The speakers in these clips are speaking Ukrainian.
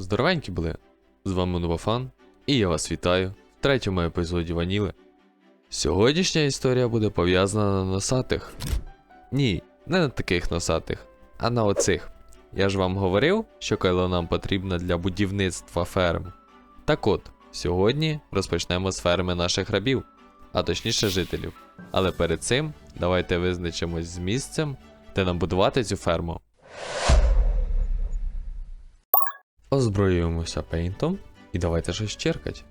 Здоровенькі були! З вами Новофан, і я вас вітаю в третьому епізоді Ваніли. Сьогоднішня історія буде пов'язана на носатих. Ні, не на таких носатих, а на оцих. Я ж вам говорив, що кайло нам потрібно для будівництва ферм. Так от, сьогодні розпочнемо з ферми наших рабів, а точніше жителів. Але перед цим давайте визначимось з місцем, де нам будувати цю ферму. Озброюємося пейнтом і давайте щось черкать.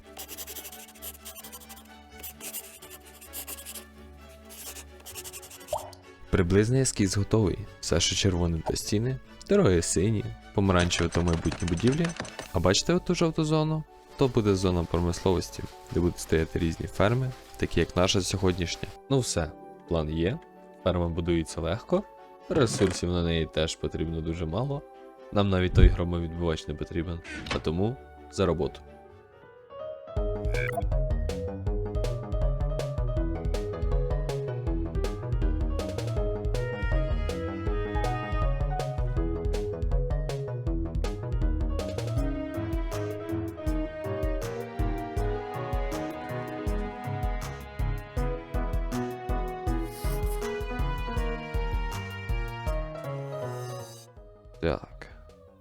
Приблизний ескіз готовий. Все, що червоне то стіни, дороги сині, помаранчеве то майбутні будівлі. А бачите оту жовту зону? То буде зона промисловості, де будуть стояти різні ферми, такі як наша сьогоднішня. Ну все, план є. Ферма будується легко, ресурсів на неї теж потрібно дуже мало. Нам навіть той громовідбивач не потрібен. А тому за роботу.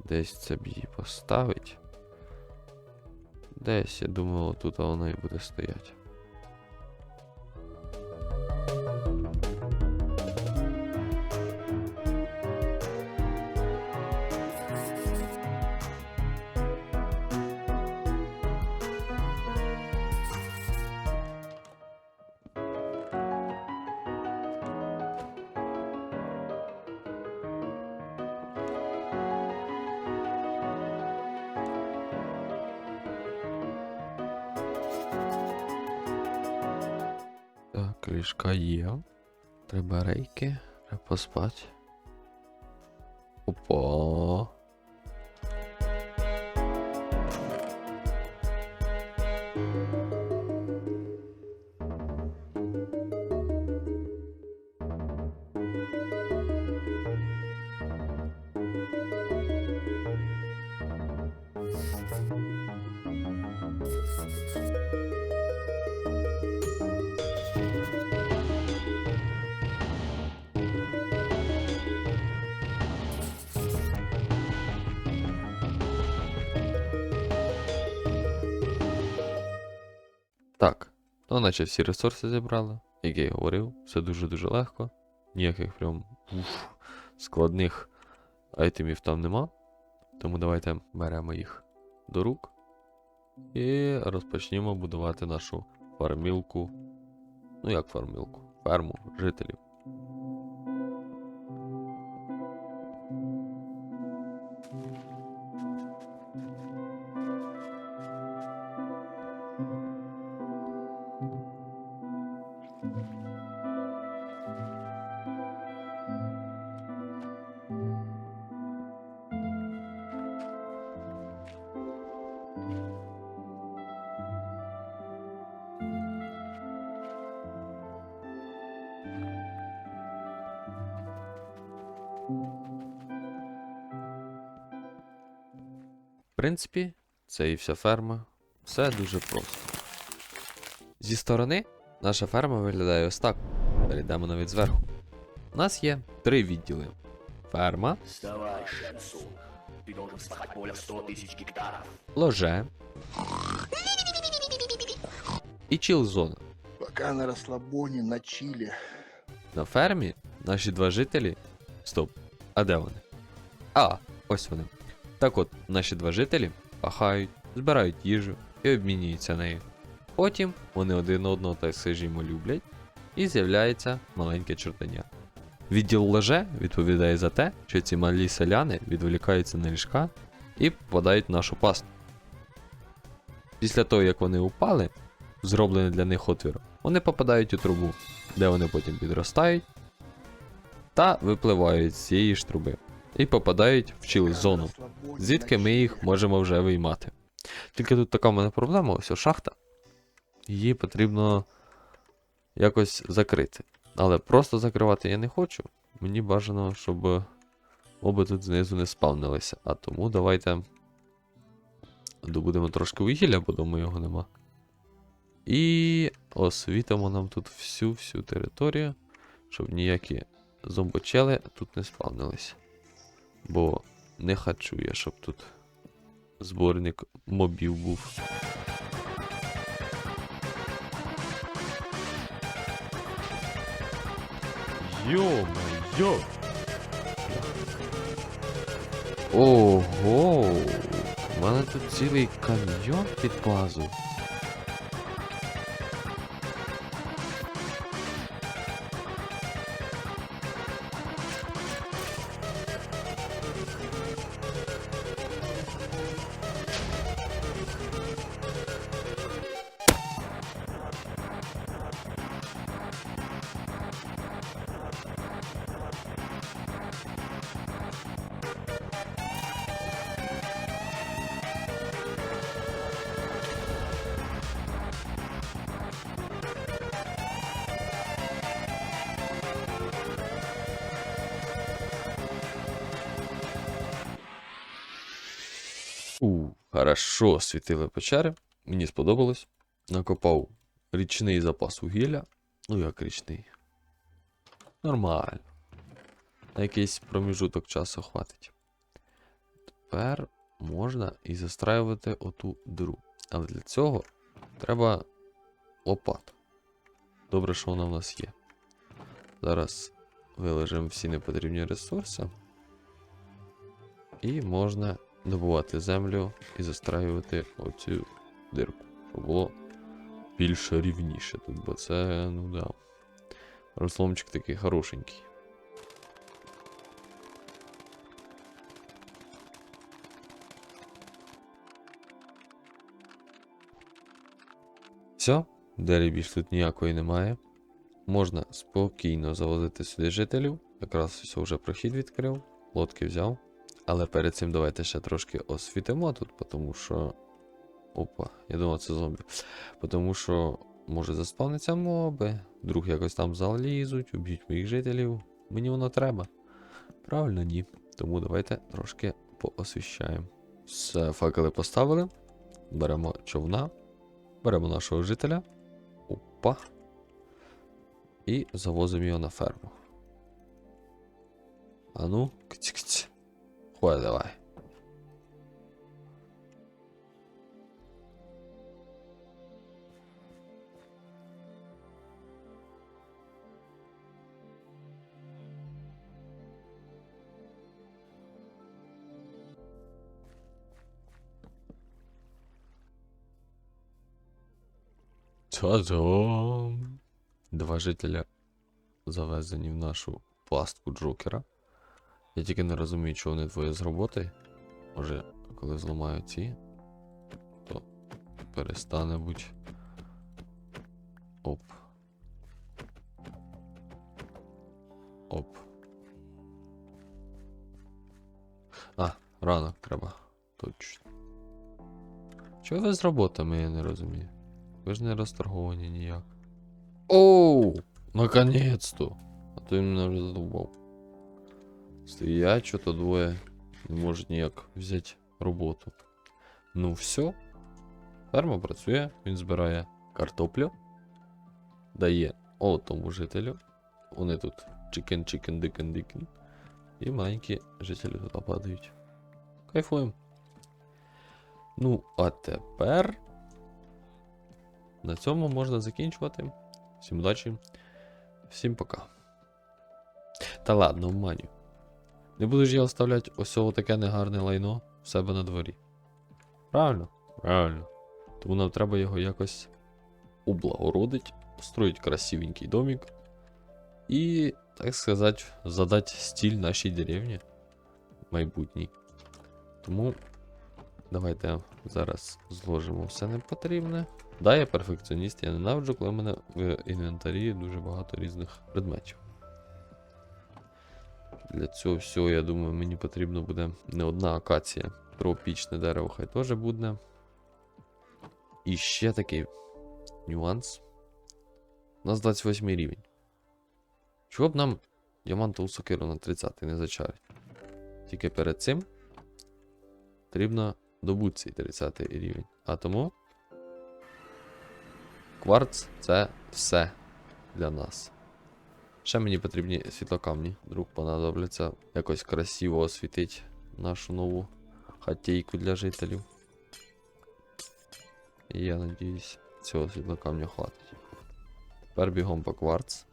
Десь це б її поставить. Десь, я думав, тут вона і буде стояти. Так, є. Треба рейки, треба поспати. Ну наче всі ресурси зібрали, як я і говорив, все дуже-дуже легко. Ніяких прям уф, складних айтемів там нема. Тому давайте беремо їх до рук і розпочнімо будувати нашу фармілку. Ну як фармілку? Ферму жителів. В принципі, це і вся ферма. Все дуже просто. Зі сторони наша ферма виглядає ось так. Перейдемо навіть зверху. У нас є три відділи: ферма, Вставай, Шенсу. Ты должен вспахать более 100 тысяч гектаров. ложе і чіл-зона. Пока на расслабоне, на чиле. На фермі наші два жителі. Стоп. А де вони? А, ось вони. Так от, наші два жителі пахають, збирають їжу і обмінюються нею. Потім вони один одного, так скажімо, люблять, і з'являється маленьке чортання. Відділ леже відповідає за те, що ці малі селяни відволікаються на ліжка і попадають в нашу пасту. Після того, як вони упали, зроблений для них отвір, вони попадають у трубу, де вони потім підростають та випливають з цієї ж труби і попадають в чіл зону, звідки ми їх можемо вже виймати. Тільки тут така в мене проблема, ось шахта. Її потрібно якось закрити. Але просто закривати я не хочу. Мені бажано, щоб моби тут знизу не спавнилися. А тому давайте добудемо трошки вугілля, бо дома його нема. І освітимо нам тут всю-всю територію, щоб ніякі зомбочели тут не спавнились. Бо не хочу я, щоб тут зборник мобів був. Йо-моє! Ого! У мене тут цілий каньйон під базу. Хорошо світили печери. Мені сподобалось. Накопав річний запас вугілля. Ну як річний. Нормально. На якийсь проміжуток часу хватить. Тепер можна і застраювати оту диру. Але для цього треба лопата. Добре, що вона в нас є. Зараз вилежимо всі непотрібні ресурси. І можна добувати землю і застраювати оцю дирку, щоб було більш рівніше тут, бо це, ну да. Розломчик такий хорошенький. Все, далі більш тут ніякої немає. Можна спокійно завозити сюди жителів. Якраз все вже прохід відкрив, лодки взяв. Але перед цим давайте ще трошки освітимо тут, тому що. Опа, я думав, це зомбі. Тому що може заспавниться моби, вдруг якось там залізуть, уб'ють моїх жителів. Мені воно треба. Правильно, ні. Тому давайте трошки поосвіщаємо. Все, факели поставили. Беремо човна, беремо нашого жителя. Опа. І завозимо його на ферму. Ану, кць-кць. Ходь давай. Два жителя завезені в нашу пастку Джокера. Я тільки не розумію, чого вони двоє з роботи. Може, коли зламаю ці, то перестане бути. Оп. Оп. А, ранок треба. Точно. Чого ви з роботами, я не розумію. Ви ж не розторговані ніяк. Оу! Наконец-то! А то він мене вже задовбав. Стоять, що-то двоє не можуть ніяк взяти роботу. Ну все. Ферма працює, він збирає картоплю, дає тому жителю. Вони тут чикен, чикен, дикен, дикен. І маленькі жителі туди падають. Кайфуємо. Ну, а тепер. На цьому можна закінчувати. Всім удачі. Всім пока. Та ладно, обманю. Не буду ж я оставляти ось таке негарне лайно в себе на дворі. Правильно? Правильно. Тому нам треба його якось облагородити, построїть красивенький домик і, так сказати, задати стиль нашій деревні майбутній. Тому давайте зараз зложимо все непотрібне. Да, я перфекціоніст, я ненавиджу, коли в мене в інвентарі дуже багато різних предметів. Для цього всього, я думаю, мені потрібно буде не одна акація. Тропічне дерево хай теж буде. І ще такий нюанс. У нас 28 рівень. Чого б нам діамантову сокиру на 30 не зачарить? Тільки перед цим потрібно добути цей 30 рівень. А тому. Кварц це все для нас. Ще мені потрібні світлокамні. Вдруг понадобляться якось красиво освітити нашу нову хатейку для жителів. І я надіюсь, цього світлокамня хватить. Тепер бігом по кварц.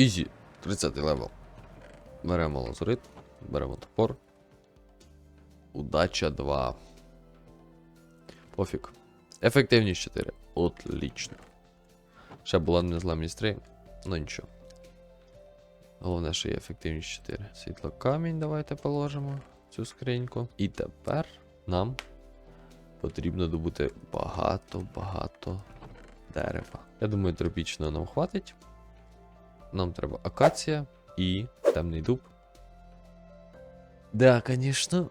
Ізі, 30 левел. Беремо лазурит, беремо топор. Удача 2. Пофіг. Ефективність 4. Отлично. Ще була незламність 3, ну нічого. Головне, що є ефективність 4. Світло камінь давайте положимо цю скриньку. І тепер нам потрібно добути багато-багато дерева. Я думаю, тропічного нам хватить. Нам треба акація і темний дуб. Да, звісно.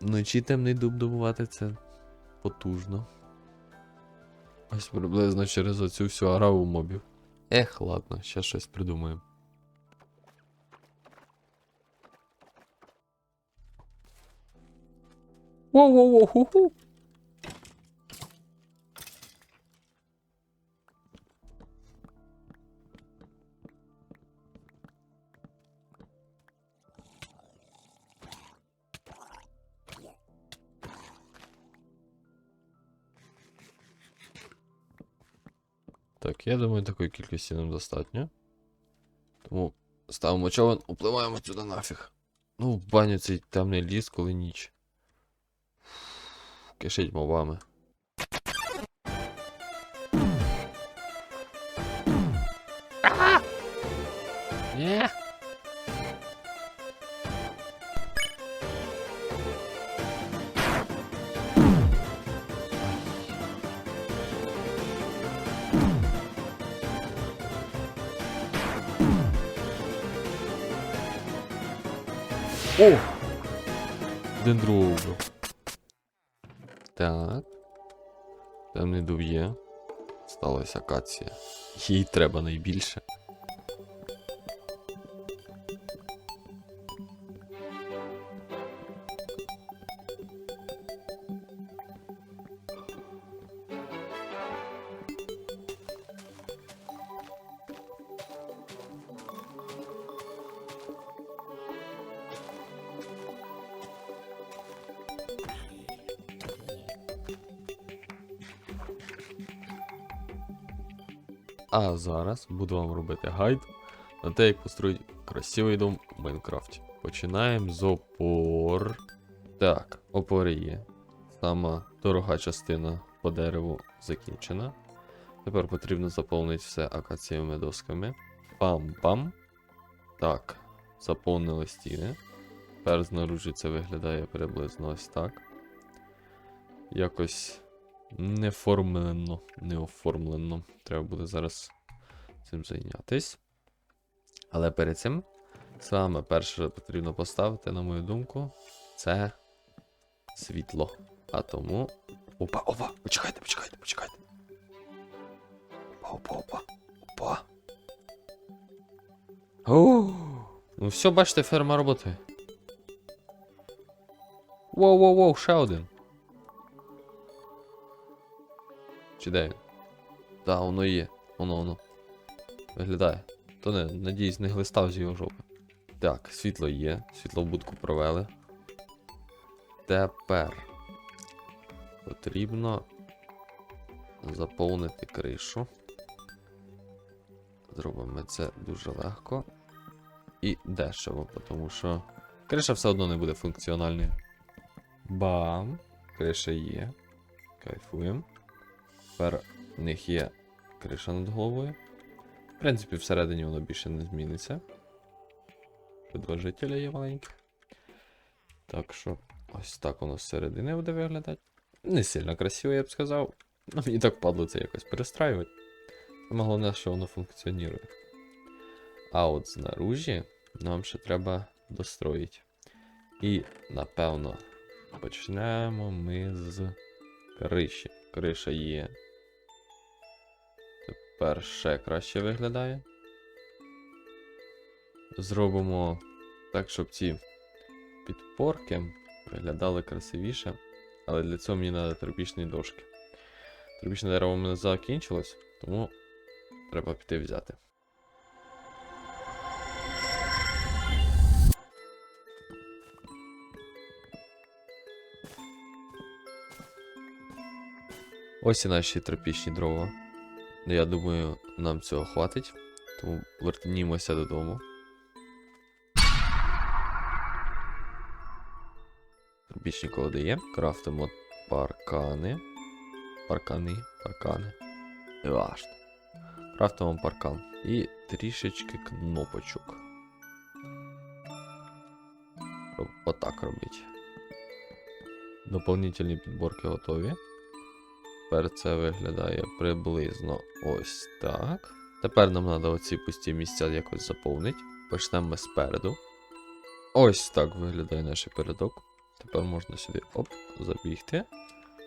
Вночі темний дуб добувати це потужно. Ось приблизно через оцю всю араву мобів. Ех, ладно, ще щось придумаємо. Воу-воу-воу-ху-ху. Я думаю, такої кількості нам достатньо. Тому ставимо човен, упливаємо сюди нафіг. Ну, в баню цей темний ліс, коли ніч. Кишить мовами. Ні. О! Один. Так. Темний не є. Сталася акація. Їй треба найбільше. А зараз буду вам робити гайд на те, як построїти красивий дом в Майнкрафті. Починаємо з опор. Так, опори є. Сама дорога частина по дереву закінчена. Тепер потрібно заповнити все акацієвими досками. Пам-пам. Так, заповнили стіни. Тепер знаружи це виглядає приблизно ось так. Якось не формлено, не. Треба буде зараз цим зайнятись. Але перед цим саме перше потрібно поставити, на мою думку, це світло. А тому. Опа, опа! Почекайте, почекайте, почекайте. Опа, опа, опа. Опа. Ну все, бачите, ферма роботи. Воу, воу, воу, ще один. Чи де він? Да, воно є. Воно воно. Виглядає. То не, надіюсь, не глистав з його жопи. Так, світло є. Світло в будку провели. Тепер потрібно заповнити кришу. Зробимо це дуже легко і дешево, тому що криша все одно не буде функціональною. Бам! Криша є. Кайфуємо. Тепер в них є криша над головою. В принципі, всередині воно більше не зміниться. Два жителя є маленькі. Так що, ось так воно зсередини буде виглядати. Не сильно красиво, я б сказав. Ну, мені так падло це якось перестраювати. Саме головне, що воно функціонує. А от знаружі нам ще треба достроїть. І, напевно, почнемо ми з криші. Криша є. Тепер ще краще виглядає. Зробимо так, щоб ці підпорки виглядали красивіше. Але для цього мені треба тропічні дошки. Тропічне дерево у мене закінчилось, тому треба піти взяти. Ось і наші тропічні дрова. Я думаю, нам цього хватить. Тому вернімося додому. Тропічні колоди є. Крафтимо паркани. Паркани, паркани. Неважно. Крафтимо паркан. І трішечки кнопочок. Отак робить. Доповнительні підборки готові. Тепер це виглядає приблизно ось так. Тепер нам треба оці пусті місця якось заповнити. Почнемо спереду. Ось так виглядає наш передок. Тепер можна сюди оп, забігти.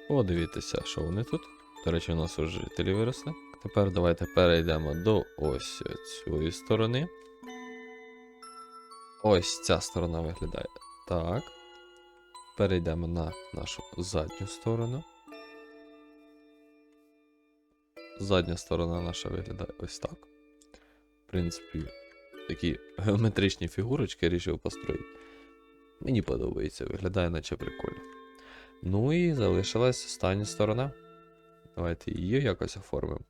Подивитися, що вони тут. До речі, у нас уже жителі виросли. Тепер давайте перейдемо до ось цієї сторони. Ось ця сторона виглядає так. Перейдемо на нашу задню сторону. Задня сторона наша виглядає ось так. В принципі, такі геометричні фігурочки рішив построїти. Мені подобається, виглядає наче прикольно. Ну і залишилась остання сторона. Давайте її якось оформимо.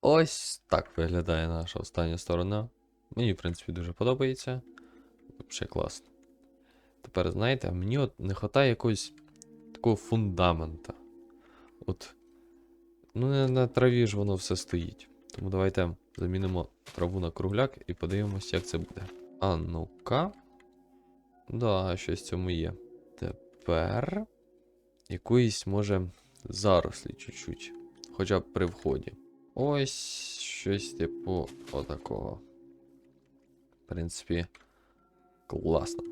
Ось так виглядає наша остання сторона. Мені, в принципі, дуже подобається. Взагалі класно. Тепер, знаєте, мені от не вистачає якогось такого фундамента. От. Ну, не на траві ж воно все стоїть. Тому давайте замінимо траву на кругляк і подивимось, як це буде. А ну-ка. Да, щось в цьому є. Тепер. Якоїсь, може, зарослі чуть-чуть. Хоча б при вході. Ось щось типу отакого. В принципі, класно.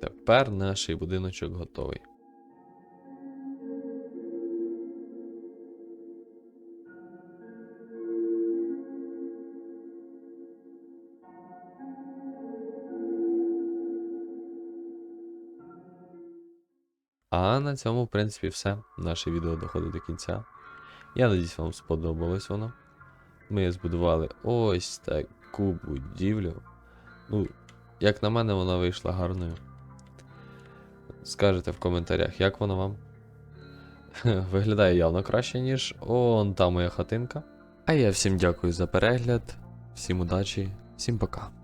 Тепер наш будиночок готовий. А на цьому, в принципі, все. Наше відео доходить до кінця. Я надіюсь, вам сподобалось воно. Ми збудували ось таку будівлю. Ну, як на мене, вона вийшла гарною. Скажете в коментарях, як вона вам. Виглядає явно краще, ніж он та моя хатинка. А я всім дякую за перегляд, всім удачі, всім пока.